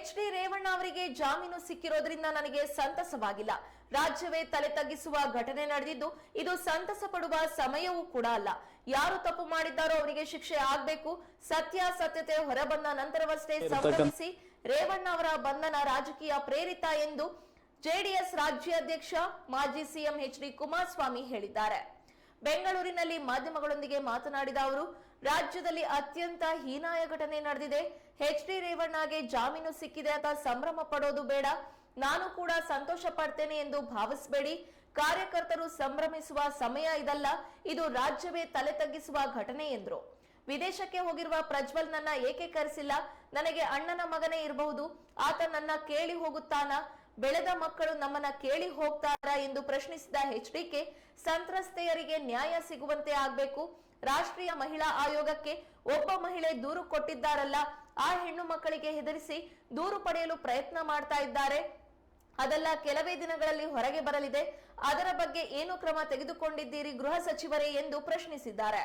H D Revanna ಅವರಿಗೆ ಜಾಮೀನು ಸಿಕ್ಕಿರೋದ್ರಿಂದ ನನಗೆ ಸಂತಸವಾಗಿಲ್ಲ. ರಾಜ್ಯವೇ ತಲೆ ತಗ್ಗಿಸುವ ಘಟನೆ ನಡೆದಿದ್ದು ಇದು ಸಂತಸ ಪಡುವ ಸಮಯವೂ ಕೂಡ ಅಲ್ಲ. ಯಾರು ತಪ್ಪು ಮಾಡಿದ್ದಾರೋ ಅವರಿಗೆ ಶಿಕ್ಷೆ ಆಗ್ಬೇಕು. ಸತ್ಯಾಸತ್ಯತೆ ಹೊರಬಂದ ನಂತರವಷ್ಟೇ ಸಂಭ್ರಮಿಸಿ ರೇವಣ್ಣ ಅವರ ಬಂಧನ ರಾಜಕೀಯ ಪ್ರೇರಿತ ಎಂದು ಜೆಡಿಎಸ್ ರಾಜ್ಯಾಧ್ಯಕ್ಷ ಮಾಜಿ ಸಿಎಂ ಎಚ್ ಡಿ ಕುಮಾರಸ್ವಾಮಿ ಹೇಳಿದ್ದಾರೆ. ಬೆಂಗಳೂರಿನಲ್ಲಿ ಮಾಧ್ಯಮಗಳೊಂದಿಗೆ ಮಾತನಾಡಿದ ಅವರು, ರಾಜ್ಯದಲ್ಲಿ ಅತ್ಯಂತ ಹೀನಾಯ ಘಟನೆ ನಡೆದಿದೆ. ಎಚ್ ಡಿ ರೇವಣ್ಣಗೆ ಜಾಮೀನು ಸಿಕ್ಕಿದೆ ಅಂತ ಸಂಭ್ರಮ ಪಡೋದು ಬೇಡ. ನಾನು ಕೂಡ ಸಂತೋಷ ಪಡ್ತೇನೆ ಎಂದು ಭಾವಿಸಬೇಡಿ. ಕಾರ್ಯಕರ್ತರು ಸಂಭ್ರಮಿಸುವ ಸಮಯ ಇದಲ್ಲ. ಇದು ರಾಜ್ಯವೇ ತಲೆ ತಗ್ಗಿಸುವ ಘಟನೆ ಎಂದರು. ವಿದೇಶಕ್ಕೆ ಹೋಗಿರುವ ಪ್ರಜ್ವಲ್ ನನ್ನ ಏಕೆ ಕರೆಸಿಲ್ಲ? ನನಗೆ ಅಣ್ಣನ ಮಗನೇ ಇರಬಹುದು. ಆತ ನನ್ನ ಕೇಳಿ ಹೋಗುತ್ತಾನ? ಬೆಳೆದ ಮಕ್ಕಳು ನಮ್ಮನ್ನ ಕೇಳಿ ಹೋಗ್ತಾರಾ ಎಂದು ಪ್ರಶ್ನಿಸಿದ ಎಚ್ಡಿಕೆ ಸಂತ್ರಸ್ತೆಯರಿಗೆ ನ್ಯಾಯ ಸಿಗುವಂತೆ ಆಗ್ಬೇಕು. ರಾಷ್ಟ್ರೀಯ ಮಹಿಳಾ ಆಯೋಗಕ್ಕೆ ಒಬ್ಬ ಮಹಿಳೆ ದೂರು ಕೊಟ್ಟಿದ್ದಾರಲ್ಲ, ಆ ಹೆಣ್ಣು ಮಕ್ಕಳಿಗೆ ಹೆದರಿಸಿ ದೂರು ಪಡೆಯಲು ಪ್ರಯತ್ನ ಮಾಡ್ತಾ ಇದ್ದಾರೆ. ಅದೆಲ್ಲ ಕೆಲವೇ ದಿನಗಳಲ್ಲಿ ಹೊರಗೆ ಬರಲಿದೆ. ಅದರ ಬಗ್ಗೆ ಏನು ಕ್ರಮ ತೆಗೆದುಕೊಂಡಿದ್ದೀರಿ ಗೃಹ ಸಚಿವರೇ ಎಂದು ಪ್ರಶ್ನಿಸಿದ್ದಾರೆ.